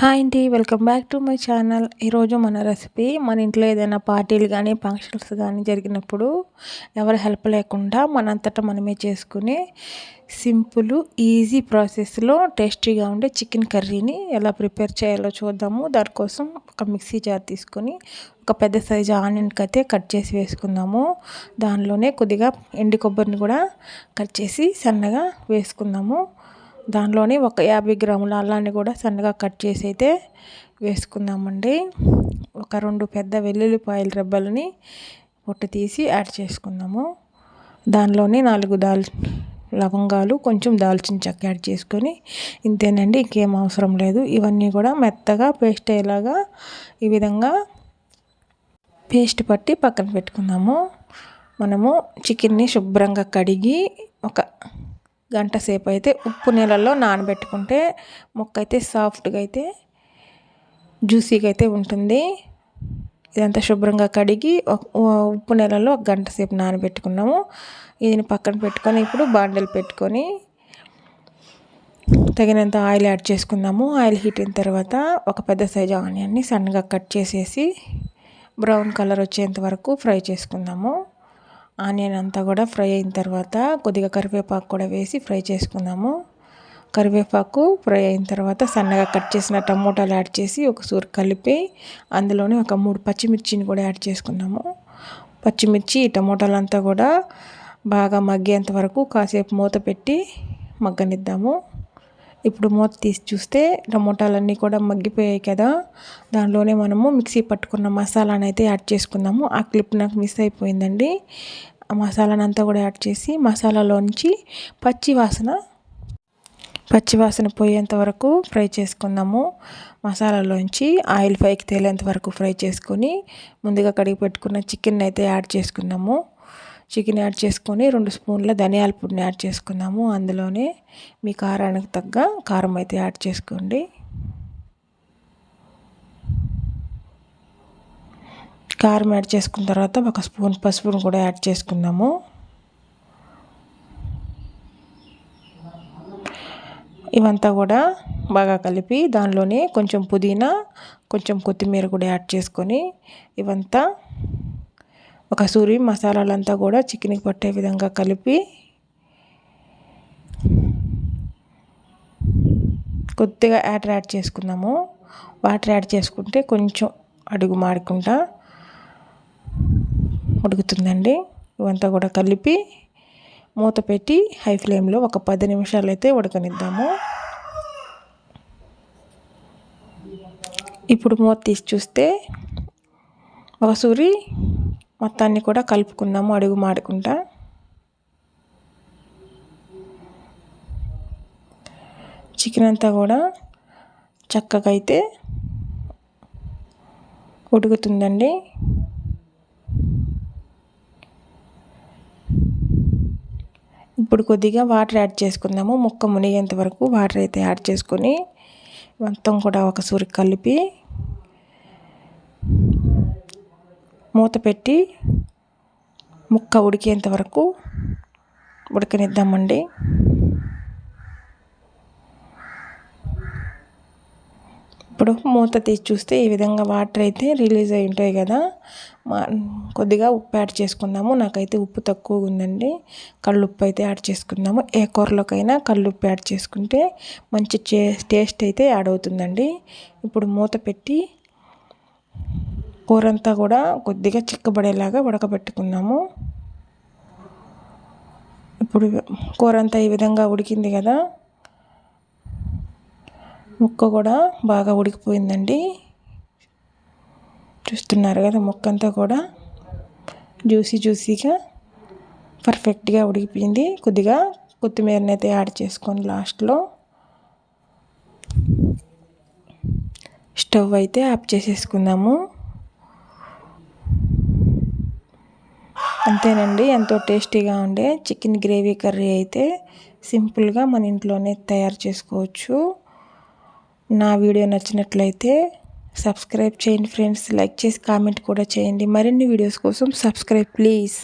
Hi అండి welcome back to my channel. ఈరోజు మన రెసిపీ మన ఇంట్లో ఏదైనా పార్టీలు కానీ ఫంక్షన్స్ కానీ జరిగినప్పుడు ఎవరి హెల్ప్ లేకుండా మనంతటా మనమే చేసుకుని సింపుల్ ఈజీ ప్రాసెస్లో టేస్టీగా ఉండే చికెన్ కర్రీని ఎలా ప్రిపేర్ చేయాలో చూద్దాము. దానికోసం ఒక మిక్సీ జార్ తీసుకొని ఒక పెద్ద సైజు ఆనియన్కి అయితే కట్ చేసి వేసుకుందాము. దానిలోనే కొద్దిగా ఎండి కొబ్బరిని కూడా కట్ చేసి సన్నగా వేసుకుందాము. దానిలోని ఒక యాభై గ్రాముల అల్లాన్ని కూడా సన్నగా కట్ చేసి అయితే వేసుకుందామండి. ఒక రెండు పెద్ద వెల్లుల్లిపాయల రెబ్బలని పొట్టు తీసి యాడ్ చేసుకుందాము. దానిలోనే నాలుగు దాల్ లవంగాలు కొంచెం దాల్చిన చెక్క యాడ్ చేసుకొని ఇంతేనండి ఇంకేం అవసరం లేదు. ఇవన్నీ కూడా మెత్తగా పేస్ట్ అయ్యేలాగా ఈ విధంగా పేస్ట్ పట్టి పక్కన పెట్టుకుందాము. మనము చికెన్ని శుభ్రంగా కడిగి ఒక గంట సేపు అయితే ఉప్పు నీళ్ళల్లో నానబెట్టుకుంటే మొక్క అయితే సాఫ్ట్గా అయితే జ్యూసీగా అయితే ఉంటుంది. ఇదంతా శుభ్రంగా కడిగి ఉప్పు నీళ్ళలో ఒక గంట సేపు నానబెట్టుకున్నాము. దీన్ని పక్కన పెట్టుకొని ఇప్పుడు బాండెలు పెట్టుకొని తగినంత ఆయిల్ యాడ్ చేసుకుందాము. ఆయిల్ హీట్ అయిన తర్వాత ఒక పెద్ద సైజు ఆనియన్ని సన్నగా కట్ చేసేసి బ్రౌన్ కలర్ వచ్చేంత వరకు ఫ్రై చేసుకుందాము. ఆనియన్ అంతా కూడా ఫ్రై అయిన తర్వాత కొద్దిగా కరివేపాకు కూడా వేసి ఫ్రై చేసుకుందాము కరివేపాకు ఫ్రై అయిన తర్వాత సన్నగా కట్ చేసిన టమోటాలు యాడ్ చేసి ఒకసారి కలిపి అందులోనే ఒక మూడు పచ్చిమిర్చిని కూడా యాడ్ చేసుకున్నాము. పచ్చిమిర్చి టమోటాలు అంతా కూడా బాగా మగ్గేంత వరకు కాసేపు మూత పెట్టి మగ్గనిద్దాము. ఇప్పుడు మూత తీసి చూస్తే టమోటాలన్నీ కూడా మగ్గిపోయాయి కదా. దానిలోనే మనము మిక్సీ పట్టుకున్న మసాలాను అయితే యాడ్ చేసుకుందాము. ఆ క్లిప్ నాకు మిస్ అయిపోయిందండి. ఆ మసాలానంతా కూడా యాడ్ చేసి మసాలాలోంచి పచ్చి వాసన పచ్చి వాసన పోయేంత వరకు ఫ్రై చేసుకుందాము. మసాలాలోంచి ఆయిల్ పైకి తేలేంత వరకు ఫ్రై చేసుకొని ముందుగా కడిగి పెట్టుకున్న చికెన్ అయితే యాడ్ చేసుకుందాము. చికెన్ యాడ్ చేసుకొని రెండు స్పూన్ల ధనియాల పొడిని యాడ్ చేసుకుందాము. అందులోనే మీ కారానికి తగ్గ కారం అయితే యాడ్ చేసుకోండి. కారం యాడ్ చేసుకున్న తర్వాత ఒక స్పూన్ పసుపును కూడా యాడ్ చేసుకుందాము. ఇవంతా కూడా బాగా కలిపి దానిలోనే కొంచెం పుదీనా కొంచెం కొత్తిమీర కూడా యాడ్ చేసుకొని ఇవంతా ఒక సూరి మసాలాలంతా కూడా చికెన్కి పట్టే విధంగా కలిపి కొద్దిగా యాటర్ యాడ్ చేసుకుందాము. వాటర్ యాడ్ చేసుకుంటే కొంచెం అడుగు మాడకుండా ఉడుకుతుందండి. ఇవంతా కూడా కలిపి మూత పెట్టి హై ఫ్లేమ్లో ఒక పది నిమిషాలు అయితే ఉడకనిద్దాము. ఇప్పుడు మూత తీసి చూస్తే ఒక సూరి మొత్తాన్ని కూడా కలుపుకుందాము అడుగు మాడుకుంటా. చికెన్ అంతా కూడా చక్కగా అయితే ఉడుకుతుందండి. ఇప్పుడు కొద్దిగా వాటర్ యాడ్ చేసుకుందాము. ముక్క మునిగేంత వరకు వాటర్ అయితే యాడ్ చేసుకొని మొత్తం కూడా ఒక సూరికి కలిపి మూత పెట్టి ముక్క ఉడికేంత వరకు ఉడకనిద్దామండి. ఇప్పుడు మూత తీసి చూస్తే ఈ విధంగా వాటర్ అయితే రిలీజ్ అయి ఉంటాయి కదా. కొద్దిగా ఉప్పు యాడ్ చేసుకుందాము. నాకైతే ఉప్పు తక్కువగా ఉందండి. కళ్ళుప్పు అయితే యాడ్ చేసుకుందాము. ఏ కూరలోకైనా కళ్ళుప్పు యాడ్ చేసుకుంటే మంచి టేస్ట్ అయితే యాడ్ అవుతుందండి. ఇప్పుడు మూత పెట్టి కూర అంతా కూడా కొద్దిగా చిక్కబడేలాగా ఉడకబెట్టుకున్నాము. ఇప్పుడు కూర అంతా ఈ విధంగా ఉడికింది కదా. ముక్క కూడా బాగా ఉడికిపోయిందండి. చూస్తున్నారు కదా ముక్క అంతా కూడా. జ్యూసీ జ్యూసీగా పర్ఫెక్ట్గా ఉడికిపోయింది. కొద్దిగా కొత్తిమీరని అయితే యాడ్ చేసుకొని లాస్ట్లో. స్టవ్ అయితే ఆఫ్ చేసేసుకుందాము. అంతేనండి ఎంతో టేస్టీగా ఉండే చికెన్ గ్రేవీ కర్రీ అయితే సింపుల్గా మన ఇంట్లోనే తయారు చేసుకోవచ్చు. నా వీడియో నచ్చినట్లయితే సబ్స్క్రైబ్ చేయండి ఫ్రెండ్స్ లైక్ చేసి కామెంట్ కూడా చేయండి. మరిన్ని వీడియోస్ కోసం సబ్స్క్రైబ్ ప్లీజ్.